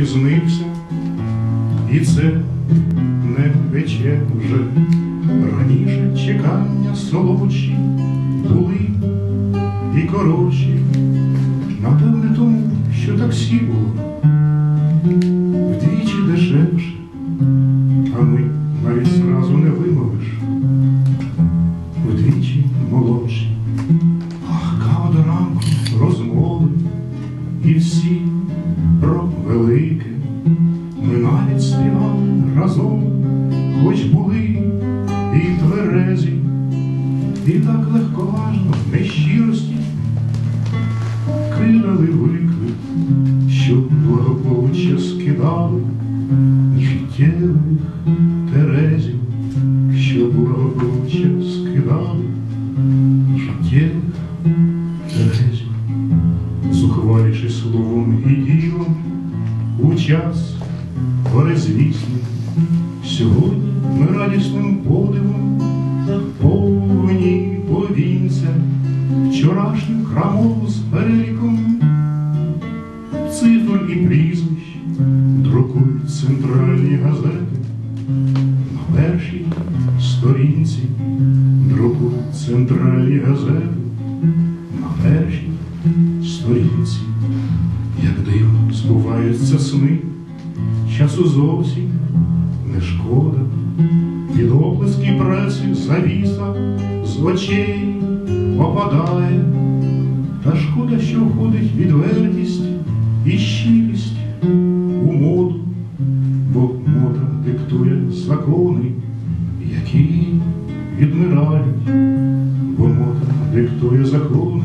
запізнився, і це не пече вже. Раніше чекання солодші були і коротші, напевне, тому, що таксі було вдвічі дешевше, а ми навіть зразу не вимовиш. Вдвічі молодші. Ах, кава до ранку, розмови, і всі про велике. Ми навіть співали разом, хоч були і тверезі, і так легковажно, в нещирості кидали виклик, що благополуччя скидали життєвих терезів, що благополуччя скидали життєвих словом і ділом у час перезвісний. Сьогодні ми радісним подивом повні повінця вчорашню крамову з переліком. Цифр і прізвищ друкують центральні газети. На першій сторінці друкують центральні газети сторінці. Як дивно збуваються сни, часу зовсім не шкода, від оплески преси завіса з очей попадає, та шкода, що входить відвертість і щирість у моду, бо мода диктує закони, які відмирають, бо мода диктує закони,